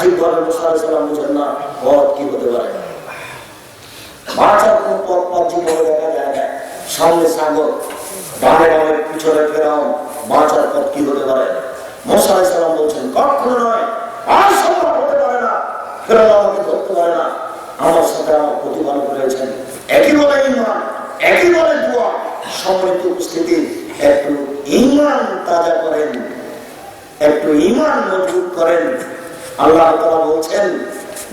বাহ্যিক ভাবে মুসাল্লাম বুঝেন না পথ কি হতে পারে? বাঁচার কোন পথ ভাবে দেখা যায় না। সামনে সাগর ডানে ডানে, পিছনে ফেরাও বাঁচার পথ কি হতে পারে? মোসাল্লাম বলছেন, কখনো নয়, আর সম্ভব হতে পারে না। ফেরাও আমাকে ধরতে পারে না। আমার সাথে আমার প্রতিপালন করেছেন একই বলে ইমান একই বলে দোয়া। সম্মিলিত উপস্থিতি, একটু ইমান তাজা করেন, একটু ইমান মজবুত করেন। আল্লাহ তাআলা বলছেন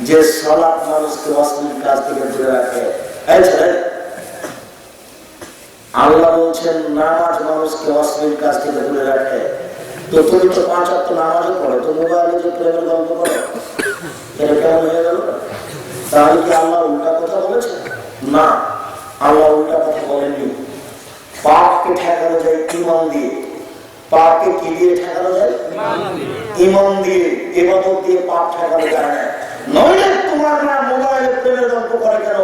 যে সালাত মানুষকে অশ্লীল কাজ থেকে দূরে রাখে। এই আল্লাহ বলছেন নামাজ মানুষকে অশ্লীল কাজ থেকে দূরে রাখে। তো তুমি তো পাঁচ অক্ট নামাজও পড়ো, তো মোবাইলে যে প্রেমের গল্প করো, এটা কেমন হয়ে গেল? তাহলে কি আল্লাহ উল্টা কথা বলেছে? না, আল্লাহ উল্টা কথা বলেননি। পাপকে ঠেকানো যায় ইমান দিয়ে। পাপকে কি দিয়ে ঠেকানো যায়? ইমান দিয়ে। এবাদত দিয়ে পাপ ঠেকানো যায় না। নইলে তোমার মা মোবাইলে প্রেমের গল্প করে কেন?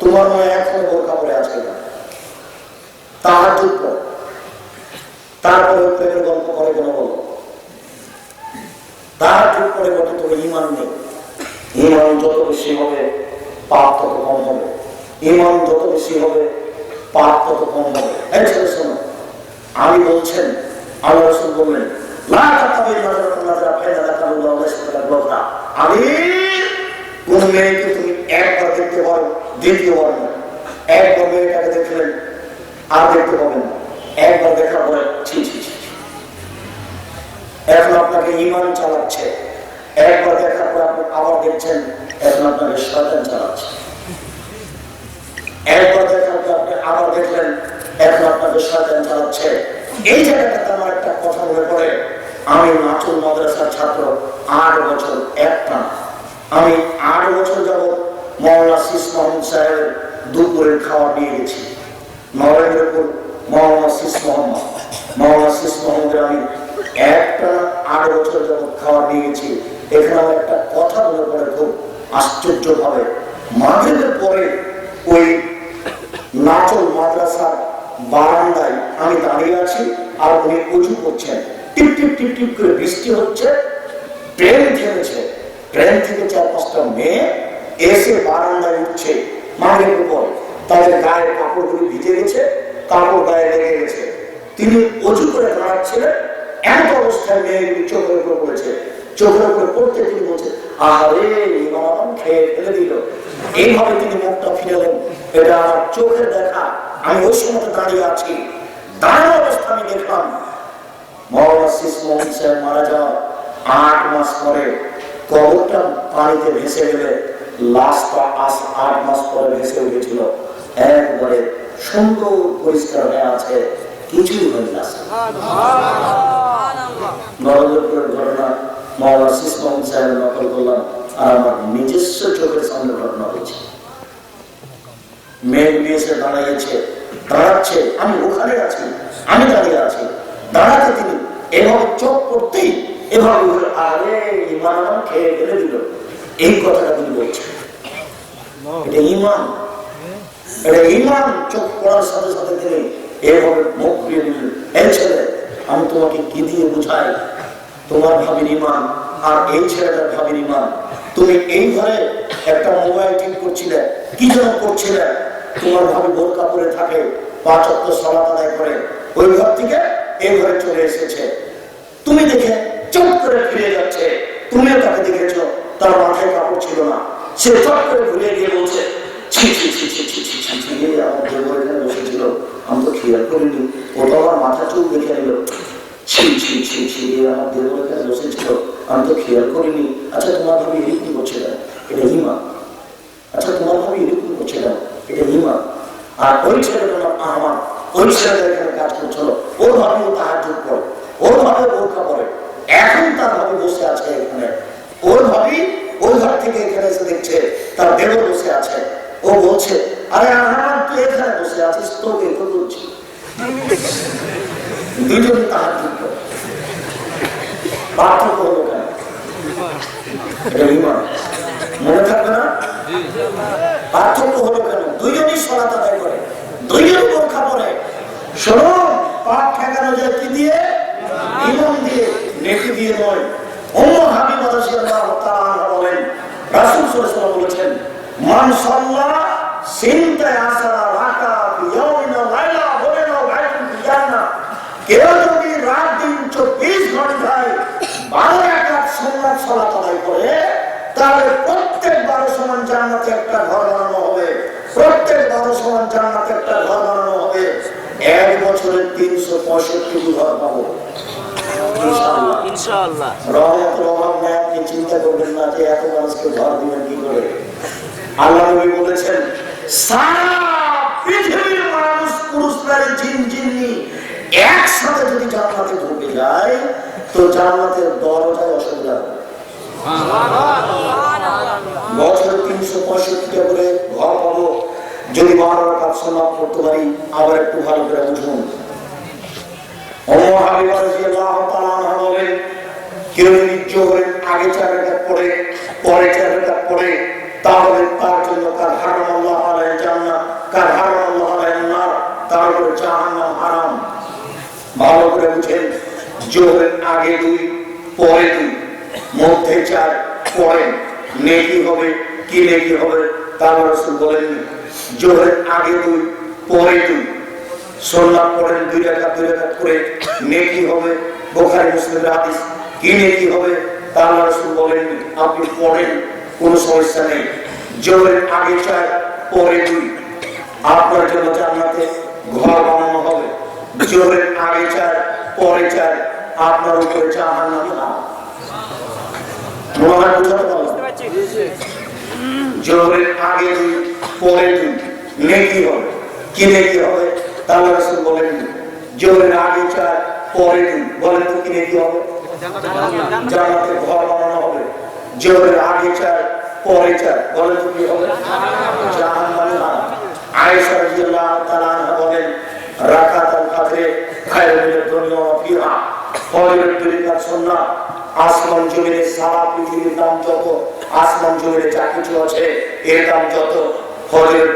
তোমার মা এখনও বোরকা পরে আছে। কেন তাহার যুদ্ধ তারপরে প্রেমের গল্প করে কেন বলো? তার যুগ করে তোমার ইমান নেই। ইমান যত বেশি হবে পাপ তত কম হবে। ইমান যত বেশি হবে পাপ তত কম হবে। এই ছেলে শোনো আমি বলছেন আল্লাহ দেখলেন আর দেখতে পাবেন না। একবার দেখার পরে আপনাকে আবার দেখছেন, এখন আপনাকে শয়তান চালাচ্ছে। একবার দেখার আপনি আবার দেখলেন, এখন আপনাকে শয়তান চালাচ্ছে। এই জায়গাটাতে আমার একটা কথা মনে পড়ে। আমি নাচুর মাদ্রাসার ছাত্র, আট বছর একটা আমি আট বছর যাব মৌলানা শিস মোহাম্মদ সাহেবের দুপুরের খাওয়া নিয়ে গেছি। নরেন্দ্রপুর মৌলানা শিস মোহাম্মদ। মৌলানা শিস মোহাম্মদের আমি একটা আট বছর যখন খাওয়া নিয়ে গেছি। এখানে একটা কথা মনে পড়ে খুব আশ্চর্য ভাবে। মাঝের পরে ওই নাচল মাদ্রাসার বারান্দায় আমি দাঁড়িয়ে আছি আর উনি উঁচু করছেন। টিপ টিপ টিপ টিপ করে বৃষ্টি হচ্ছে, ট্রেন থেমেছে। ট্রেন থেকে চার পাঁচটা মেয়ে এসে বারান্দায় উঠছে মাঠের উপর। তাদের গায়ের কাপড়গুলি ভিজে গেছে, কাপড় গায়ে লেগে গেছে। তিনি উঁচু করে দাঁড়াচ্ছিলেন, এমন অবস্থায় মেয়েগুলি চোখের উপর পড়েছে। চোখের উপরে পড়তে তিনি বলছে আরে ইমাম, খেয়ে ফেলে দিল। এইভাবে তিনি মুখটা ফিরালেন। এটা আমার চোখের দেখা। আমি ওই সময় দাঁড়িয়ে আছি। দাঁড়ানো অবস্থা আমি দেখলাম। মারা যাওয়ার আট মাস পরে কবরটা পানিতে ভেসে গেলে লাশটা আস আট মাস পরে ভেসে উঠেছিল। একবারে সুন্দর পরিষ্কার হয়ে আছে, কিছুই হয়নি নরেন্দ্রপুরের ঘটনা শিস মোহন সাহেব নকল করলাম আর আমার নিজস্ব চোখের সামনে ঘটনা হয়েছে। মেয়েগুলি এসে দাঁড়িয়েছে দাঁড়াচ্ছে আমি ওখানে আছি, আমি দাঁড়িয়ে আছি, দাঁড়াতে তিনি এভাবে চোখ করতেই এভাবে আরে, ইমান খেয়ে ফেলে দিল। এই কথাটা তিনি বলছেন। তোমাকে কি দিয়ে তোমার ভাবির ইমান আর এই ছেলেটার ভাবির ইমান। তুমি এই ঘরে একটা মোবাইল টিপ করছিলে, কি যেন করছিলে? তোমার কোনোভাবে বোরকা পরে থাকে বা অক্ট সলাপ আদায় করে ওই ঘর থেকে এ ঘরে চলে এসেছে তুমি দেখে চট করে ফিরে যাচ্ছে তুমিও তাকে দেখেছ তার মাথায় কাপড় ছিল না সে চট করে ভুলে গিয়ে বলছে আমি তো খেয়াল করিনি আচ্ছা তোমার ভাবি কি বলছিল এটা হিমা আচ্ছা তোমার ভাবি এরকম করছে না এটা হিমা আর ওই ছেলেটা নাম আমার ওই ছেলেটা এখানে কাজ করছিল ওর ভাবি ও তাহার যোগ করে, ওর ভাবে বোরখা পরে। এখন তার ভাবি বসে আছে এখানে। ওর ভাবি ওই ঘর থেকে এখানে এসে দেখছে, তার দেহ বসে আছে। ও বলছে, আরে আমার তুই এখানে বসে আছিস? তোকে তো বলছি। দুজন তাহার যোগ করে। পার্থক্য হলো কেন? এটা ইমান মনে থাকবে না? পার্থক্য হলো কেন? দুইজনই সলাত আদায় করে। দুইজনই বোরখা পরে শোনো, পাপ ঠেকানো যায় কি দিয়ে? ইমান দিয়ে। নেকি দিয়ে নয়। অন্য হাবিব রাদিয়াল্লাহু তাআলা বলেন, রাসূল সাল্লাল্লাহু বলেছেন, মান সাল্লা সিনতা আসারা রাকা ইয়াউমিন লাইলা বলেন বাইতুল জান্নাহ কেউ যদি রাত দিন চব্বিশ ঘন্টায় বারো রাকাত সুন্নাত সালাত আদায় করে, তাহলে বারো সমান জান্নাতে একটা ঘর বানানো হবে। প্রত্যেক বারো সমান জান্নাতে একটা ঘর বানানো হবে। এক বছরে তিনশো পঁয়ষট্টি ঘর পাবো। চিন্তা করবেন না যে এত মানুষকে ঘর দিবেন কি করে। আল্লাহ নবী বলেছেন সারা পৃথিবীর মানুষ পুরুষ নারী জিন জিন্নি একসাথে যদি জান্নাতে ঢুকে যায় তো জান্নাতের দরজায় অসুবিধা হবে। বছরে তিনশো পঁয়ষট্টিটা করে ঘর পাবো। যদি বারো কাজ সমাপ করতে পারি, আবার একটু ভালো করে বুঝুন। তার জন্য কার হারাম আল্লাহ আলাইহি জান্নাত, কার হারাম আল্লাহ আলাইহি নার, তার উপরে হারাম। ভালো করে বুঝেন জোহরের আগে দুই, পরে দুই, মধ্যে চার নেকি হবে, কি নেকি হবে তার রাসূল বলেননি জোহরের আগে দুই, পরে দুই। সন্ন্যাত পড়েন দুই রেখা দুই রেখা করে নেকি হবে, বোখারি মুসলিমের হাদিস, কি নেকি হবে, তা আল্লাহ রাসূল বলেন আপনি পড়েন, কোনো সমস্যা নেই। জোরের আগে চার, পরে দুই। আপনার জন্য জান্নাতে ঘর বানানো হবে। জোরের আগে চার, পরে চার। আপনার উপরে জাহান্নাম মনে হয় বুঝতে পারলাম জোহরের আগে দুই পরে দুই নেকি হবে? কি নেকি হবে? তাহলে রাসূল বলেন জোহরের আগে চার পরে দুই বলেন তো কি নেকি হবে? জান্নাতে ঘর বানানো হবে। জোহরের আগে চার পরে চার বলেন তো কি হবে? জাহান্নামে না। আয়েশা রাদিয়াল্লাহু তাআলা বলেন রাকাত আল ফাজরে খায়রুল দুনিয়া ওয়া ফিহা। ফজরের দুই রাকাত আসমান জমিনে সারা পৃথিবীর দাম যত, আসমান জমিনে যা কিছু আছে, এর দাম যত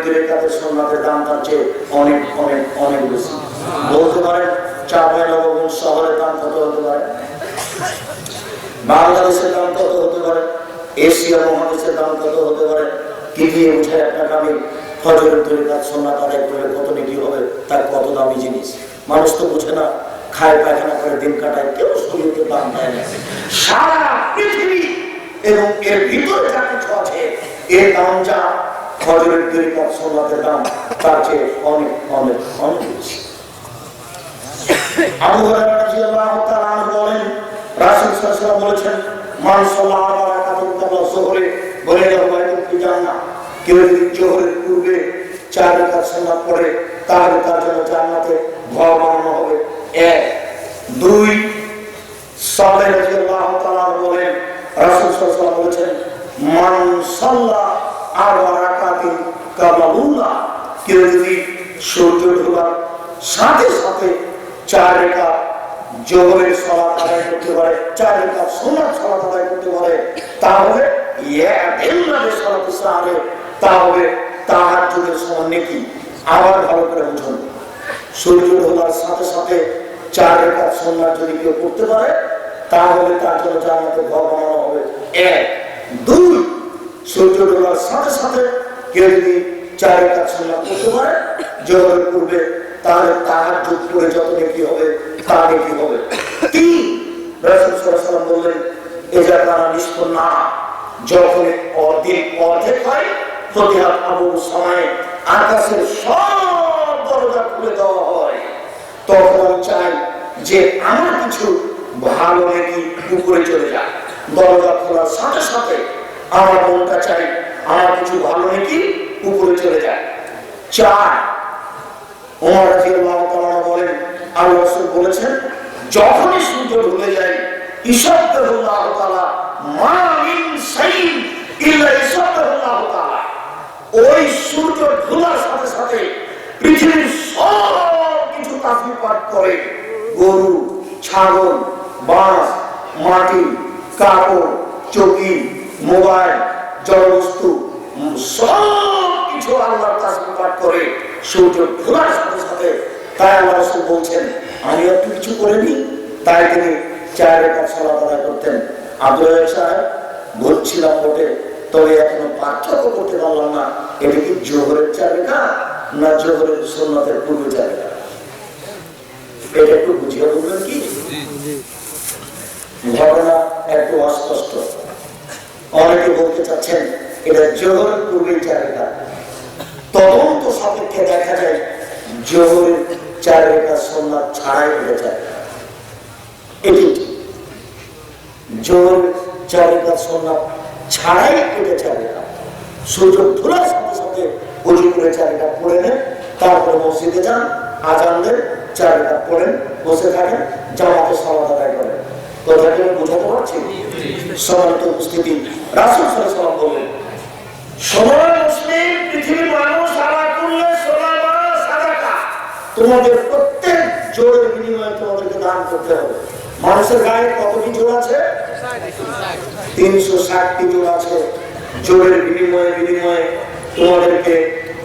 দুই রাকাতের সুন্নাতের দাম তার চেয়ে অনেক অনেক অনেক বেশি। বলতে পারেন শহরের দাম কত হতে পারে? বাংলাদেশের দাম কত হতে পারে? এশিয়া মহাদেশের দাম কত হতে পারে? দিয়ে উঠে একটা দামি তৈরি কাজ সোনা তাদের করে কত হবে? তার কত দামি জিনিস? মানুষ তো বুঝে না। খায় পায়খানা করে দিন কাটায়, কেউ শরীরকে দাম দেয় না। সারা পৃথিবী এবং এর ভিতরে যা কিছু আছে, এর দাম যা তৈরি কাজ সোনাতে দাম, তার চেয়ে অনেক অনেক অনেক বেশি। পূর্বে চার তার জন্য জান্নাতে ঘর বানানো হবে। সালে সাথে সাথে চার রেখা জোহরের সলাত আদায় করতে পারে, চার রেখা সোনার সলাত আদায় করতে পারে। তাহলে সাহারে তাহলে তাহার সমান নাকি। আবার ভালো করে বুঝুন। সূর্য ঢোকার সাথে সাথে চার রেখা সোনার যদি কেউ করতে পারে, তাহলে তার জন্য জানাতে ঘর বানানো হবে। এক। দুই সূর্য ঢোকার সাথে সাথে কেউ যদি চার রেখা সোনা করতে পারে জোহরের পূর্বে তাহলে তাহার যুগ করে যত নেকি হবে তা নেকি হবে। তিন, রাসূল সাল্লাল্লাহু বললেন এজা তারা নিষ্পন্ন না যখন অর্ধেক অর্ধেক হয়, প্রতিহাত আবু সময় আকাশের সব দরজা খুলে দেওয়া হয়। তখন চাই যে আমার কিছু ভালো চলে যায় দরজা খোলার সাথে সাথে আমার মনটা চাই আমার কিছু ভালো উপরে চলে যায় চার বলেন বলেছেন, যখনই সূর্য ঢলে যায় ইসাবতাল্লাহু তাআলা মা ওই সূর্য ঢোলার সাথে সাথে পৃথিবীর সব কিছু পাঠ করে। গরু, ছাগল, বাঁশ, মাটি, কাপড়, চকি, মোবাইল জলবস্তু সব কিছু আল্লাহ তাসবিহ পাঠ করে। সূর্য ঢোলার সাথে সাথে তাই আল্লাহ রাসূল বলছেন, আমি একটু কিছু করিনি তাই তিনি চার রেখা সালাত আদায় করতেন। আব্দুল সাহেব বলছিলাম বটে তবে এখনও পার্থক্য করতে পারলাম না। এটা কি জোহরের চার রেখা না জোহরের সোননাথের পূর্ব চার রেখা এটা একটু বুঝিয়ে বলবেন কি? ঘটনা একটু অস্পষ্ট। অনেকে বলতে চাচ্ছেন এটা জোহরের পূর্বের চার তদন্ত সাপেক্ষে দেখা যায় জোহরের ছাড়াই এটা জোর ছাড়াই সূর্য ধুলার সাথে সাথে উজু করে পড়ে নেন তারপরে মসজিদে যান আজান দেন চার পড়েন বসে থাকেন, জামাতে সমাজ আদায় করেন। কথাটি আমি বোঝাতে পারছি? সমান্ত উপস্থিতি। রাসুল সালাম বললেন সময় মুসলিম, পৃথিবীর মানুষ আলা করলে তোমাদের প্রত্যেক জোরের বিনিময়ে তোমাদেরকে দান করতে হবে। মানুষের গায়ে কতটি জোর আছে? তিনশো ষাটটি জোর আছে। জোরের বিনিময়ে বিনিময়ে তোমাদেরকে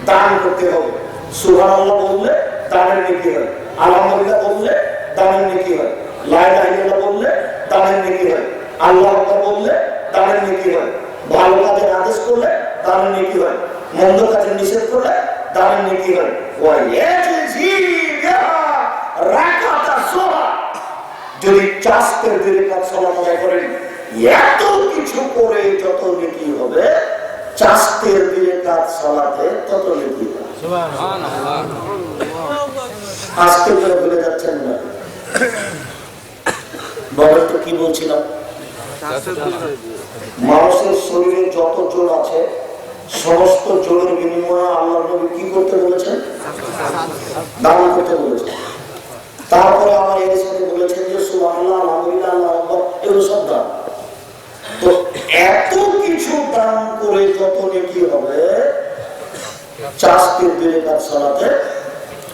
দান করতে হবে। সুহান বললে দানের নেকি হয়। আলহামদুলিল্লাহ বললে, দানের নেকি হয়। লাইলা বললে, দানের নেকি হয়। আল্লাহ বললে, দানের নেকি হয়। ভালো কাজের আদেশ করলে, দানের নেকি হয়। মন্দ কাজের নিষেধ করলে, দানের নেকি হয়। যদি চাষের দিনে কাজ সমাধান করেন, এত কিছু করে যত নেকি হবে, চাষের দিনে কাজ চালাতে তত নেকি হবে যাচ্ছেন না। বলেন তো কি বলছিলাম? মানুষের শরীরে যত জোর আছে, সমস্ত জোরের বিনিময়ে আল্লাহ নবী কি করতে বলেছেন? দান করতে বলেছেন। তারপরে আমার এর সাথে বলেছেন যে আল্লাহ এগুলো সব দান। তো এত কিছু দান করে যত নেকি হবে, চাষকে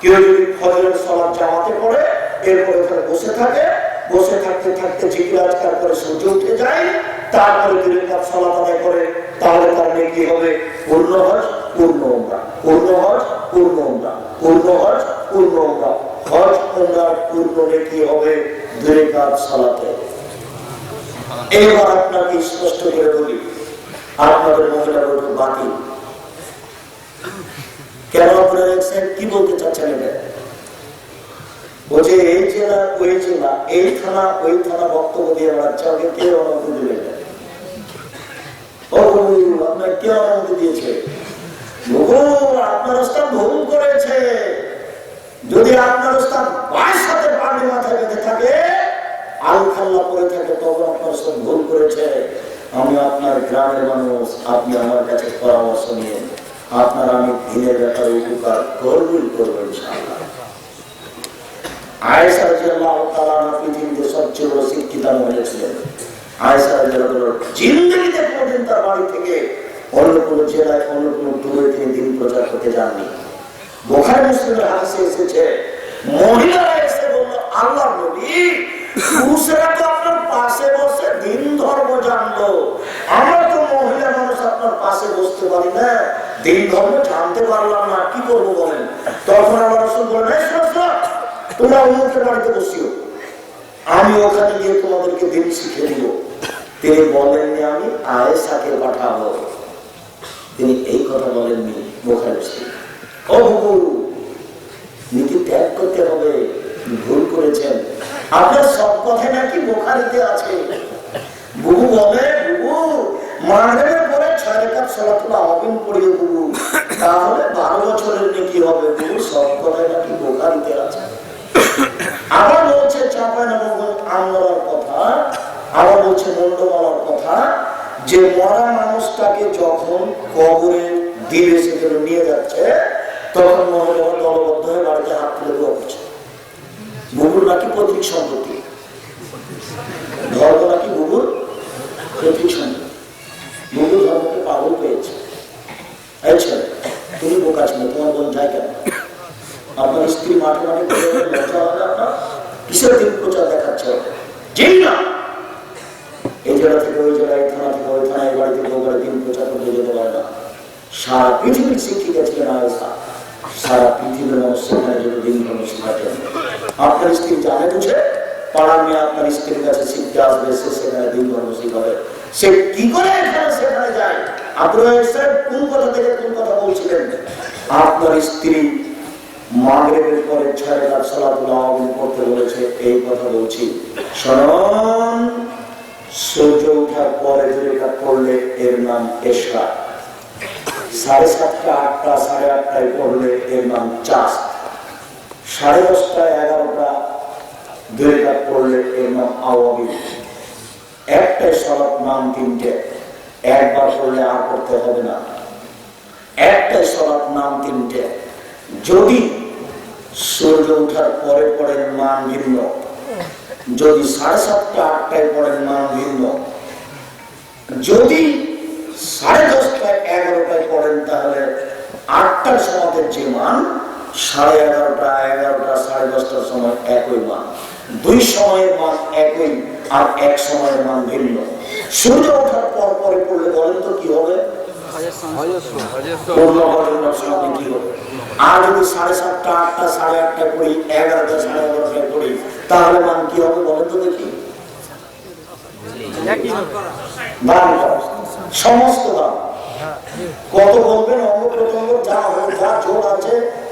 কেউ যদি ফজরের সালাত জামাতে পড়ে, এরপর ওখানে বসে থাকে, বসে থাকতে থাকতে জিকির আজকার করে সূর্য উঠে যায়, তারপরে যদি তার সালাত আদায় করে, তাহলে তার মেয়ে কি হবে? পূর্ণ হজ, পূর্ণ উমরা। পূর্ণ হজ, পূর্ণ উমরা। পূর্ণ হজ, পূর্ণ উমরা। হজ, উমরার পূর্ণ কি হবে? দুই কাজ সালাতে। এবার আপনাকে স্পষ্ট করে বলি, আপনাদের মহিলা বাতিল। কেন আপনারা দেখছেন? কি বলতে চাচ্ছেন এটা? বলছে, এই জেলা, ওই জেলা, এই থানা, ওই থানা বক্তব্য দিয়ে অনুমতি আপনার কে অনুমতি দিয়েছে? আপনার ভুল করেছে। যদি আপনার ওস্তাদ বাস সাথে পানি বেঁধে থাকে, আল খাল্লা পরে থাকে তবে আপনার ভুল করেছে। আমি আপনার গ্রামের মানুষ, আপনি আমার কাছে পরামর্শ নিয়ে আপনার আমি দিনের ব্যাপারে উপকার করবেন করবেন অন্য কোনো জেলায়, অন্য কোনো দূরে তিনি দিন প্রচার করতে যাননি। বোখারি মুসলিমের এসেছে, মহিলারা আল্লাহ নবী পাশে বসে দিন ধর্ম তো মহিলা মানুষ আপনার পাশে বসতে না। দিন ধর্ম জানতে পারলাম না কি করব বলেন? তখন আমার রসুল বলেন "এই শোনো, শোনো, তোমরা অমুকের বাড়িতে বসিও। আমি ওখানে গিয়ে তোমাদেরকে দিন শিখে দিব। তিনি বলেননি আমি আয়েশাকে পাঠাবো। তিনি এই কথা বলেননি বোখারি ও নীতি ত্যাগ করতে হবে ভুল করেছেন। আপনার সব কথাই নাকি বোখারিতে আছে। বুবু বারো বছরের হবে বুবু বলছে কথা। কথা। যে মরা মানুষটাকে যখন কবরে দিবে সেখানে নিয়ে যাচ্ছে, তখন মহিলা দলবদ্ধ হয়ে বাড়িতে হাত তুলে দেওয়া বুবুর নাকি পৈতৃক সম্পত্তি। ধর্ম নাকি বুবুর পিছনে হিন্দু ধর্মকে পাগল পেয়েছে। তুমি বোকা ছিল, তোমার বোন যায় কেন? আপনার স্ত্রী মাঠে মাঠে কিসের দিন প্রচার দেখাচ্ছে এই জেলা থেকে ওই জেলায় থানা থেকে ওই থানায় বাড়ি থেকে ওই দিন প্রচার করতে যেতে পারে না। সারা পৃথিবীর শিক্ষিকা ছিলেন আয়সা সারা পৃথিবীর মানুষ সেখানে যেতে দিন ধর্ম শেখাতেন আপনার স্ত্রী জানে বুঝে পাড়ার মেয়ে আপনার স্ত্রীর কাছে শিখতে আসবে, সে সেখানে দিন ধর্ম শিখাবে সে কি করে এখানে সেখানে যায়? এসে কোন কথা থেকে কোন কথা বলছিলেন? আপনার স্ত্রী মাগরেবের পরে ছয় করতে বলেছে, এই কথা বলছি। শোনন, সূর্য ওঠার পরে পড়লে এর নাম এশা সাড়ে সাতটা আটটা, সাড়ে আটটায় পড়লে এর নাম চাষ সাড়ে দশটা, এগারোটা দুই রাত পড়লে এর নাম আওয়ামী একটাই সলাপ নাম তিনটে। একবার পড়লে আর করতে হবে না। একটাই সলাপ নাম তিনটে। যদি সূর্য ওঠার পরে পড়েন মান ভিন্ন। যদি সাড়ে সাতটা, আটটায় পড়েন মান ভিন্ন। যদি সাড়ে দশটায়, এগারোটায় পড়েন তাহলে আটটার সমাজের যে মান সাড়ে এগারোটা এগারোটা, সাড়ে দশটার সময় একই মান। দুই সময়ের মান একই, আর এক সময়ের মান ভিন্ন। সূর্য ওঠার পর পরে পড়লে বলেন তো কি হবে? এগারোটা, সাড়ে তাহলে মান কি হবে বলেন তো দেখি? সমস্ত দান কত বলবেন? অঙ্গ প্রত্যঙ্গ, যা যা জোর আছে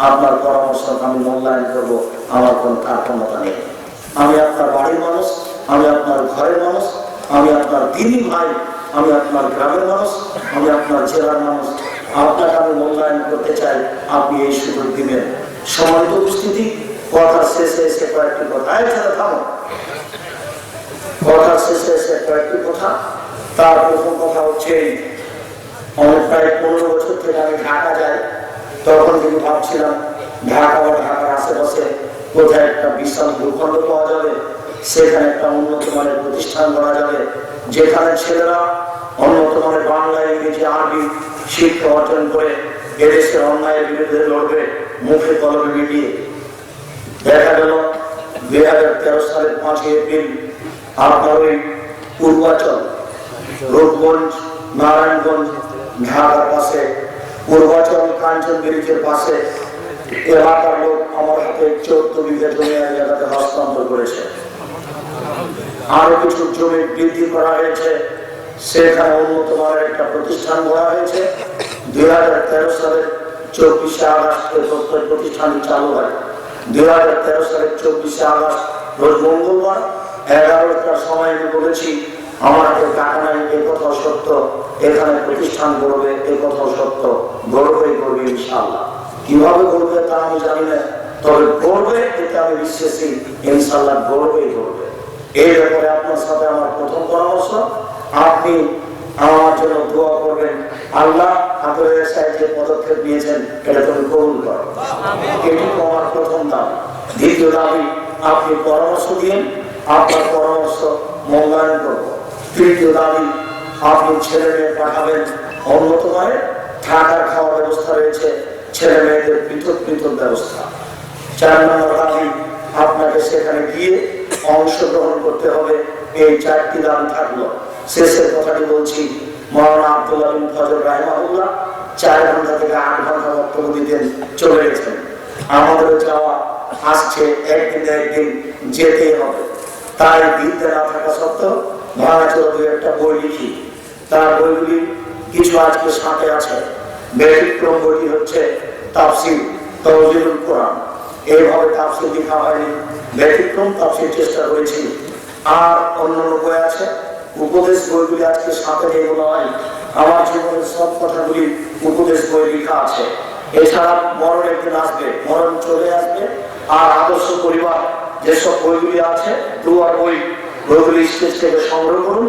আপনার পরামর্শ আমি মূল্যায়ন করব, আমার কোন কার্পণতা নেই। আমি আপনার বাড়ির মানুষ, আমি আপনার ঘরের মানুষ, আমি আপনার দিদি ভাই, আমি আপনার গ্রামের মানুষ, আমি আপনার জেলার মানুষ। আপনাকে আমি মূল্যায়ন করতে চাই, আপনি এই সুযোগ দিবেন। সমানিত উপস্থিতি, কথা শেষে এসে কয়েকটি কথা। এছাড়া থামো। কথা শেষে এসে কয়েকটি কথা। তার প্রথম কথা হচ্ছে অনেক প্রায় পনেরো বছর থেকে আমি ঢাকা যাই। তখন কিন্তু ভাবছিলাম, ঢাকা বা ঢাকার আশেপাশে কোথায় একটা বিশাল ভূখণ্ড পাওয়া যাবে, সেখানে একটা উন্নত মানের প্রতিষ্ঠান করা যাবে, যেখানে ছেলেরা উন্নত মানের বাংলা, ইংরেজি, আরবি শিক্ষা অর্জন করে এদেশের অন্যায়ের বিরুদ্ধে লড়বে, মুখে কলমে মিলিয়ে দেখা গেল, দুই হাজার তেরো সালের পাঁচই এপ্রিল, আপনার ওই পূর্বাচল, রূপগঞ্জ, নারায়ণগঞ্জ, ঢাকার পাশে পূর্বাচল কাঞ্চন ব্রিজের পাশে এলাকার লোক আমার হাতে চোদ্দ বিঘা জমি এক হস্তান্তর করেছে। আরও কিছু জমি বৃদ্ধি করা হয়েছে। সেখানে উন্নত মানের একটা প্রতিষ্ঠান করা হয়েছে। দুই হাজার তেরো সালের চব্বিশে আগস্ট এই প্রতিষ্ঠানটি চালু হয়। দুই হাজার তেরো সালের চব্বিশে আগস্ট রোজ মঙ্গলবার এগারোটার সময় আমি বলেছি আমার হাতে টাকা এ সত্য এখানে প্রতিষ্ঠান সত্য কীভাবে তা আমি জানি না তবে গড়বে এতে আমি বিশ্বাসী ইনশাআল্লাহ গড়বেই গড়বে। এই ব্যাপারে আপনার সাথে আমার প্রথম পরামর্শ আপনি আমার জন্য দোয়া করবেন আল্লাহ আপনাদের যে পদক্ষেপ নিয়েছেন এটা তুমি কবুল করো। আমার প্রথম দাম দ্বিতীয় দাবি আপনি পরামর্শ দিন আপনার পরামর্শ মূল্যায়ন করব। তৃতীয় দাবি, আপনি ছেলে মেয়ে পাঠাবেন। উন্নত মানে থাকার খাওয়ার ব্যবস্থা রয়েছে, ছেলে মেয়েদের পৃথক পৃথক ব্যবস্থা। চার নম্বর দাবি, আপনাকে সেখানে গিয়ে অংশগ্রহণ করতে হবে। এই চারটি দাবি থাকল। শেষের কথাটি বলছি, মৌলানা আব্দুল আলিম ফজল রাহিমাহুল্লাহ চার ঘণ্টা থেকে আট ঘণ্টা বক্তব্য দিতেন, চলে গেছেন। আমাদেরও যাওয়া আসছে, একদিন একদিন যেতেই হবে। তাই বিদ্যা না থাকা সত্ত্বেও ভাঙাচোরা দু একটা বই লিখি। তার বইগুলি কিছু আজকে সাথে আছে। ব্যতিক্রম বইটি হচ্ছে তাফসিল তহজিলুল কোরআন। এইভাবে তাফসিল লেখা হয়নি। ব্যতিক্রম তাফসিল চেষ্টা করেছি। আর অন্যান্য বই আছে। উপদেশ বইগুলি আজকে সাথে নিয়ে মনে আমার জীবনের সব কথাগুলি উপদেশ বই লেখা আছে। এছাড়া মরণ একদিন আসবে। মরণ চলে আসবে। আর আদর্শ পরিবার যেসব বইগুলি আছে, দুয়ার বই বইগুলি স্টেজ থেকে সংগ্রহ করুন,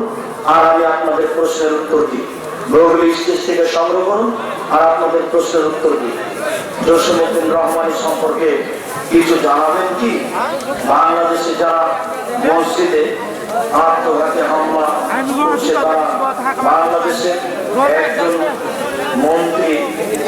আর আমি আপনাদের প্রশ্নের উত্তর দিই। বইগুলি স্টেজ থেকে সংগ্রহ করুন, আর আপনাদের প্রশ্নের উত্তর দিই। জসীমুদ্দিন রহমানি সম্পর্কে কিছু জানাবেন কি? বাংলাদেশে যারা মসজিদে আত্মঘাতী হামলা করছে, তারা বাংলাদেশের একজন মন্ত্রী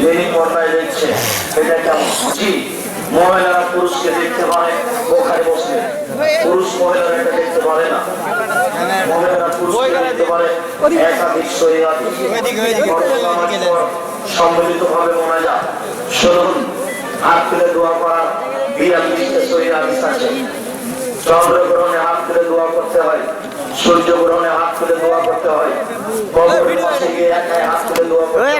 লেনি পর্দায় দেখছে, এটা কেমন? জি, মহিলারা পুরুষকে দেখতে পারে ওখানে বসে পুরুষ মহিলারা এটা দেখতে পারে না। হাত তুলে দোয়া করার বিয়াল্লিশটা সহিয়াদিস আছে হাত তুলে দোয়া করতে হয় সূর্য গ্রহণে হাত তুলে দোয়া করতে হয়। কবরের পাশে হাত তুলে দোয়া করতে হয়।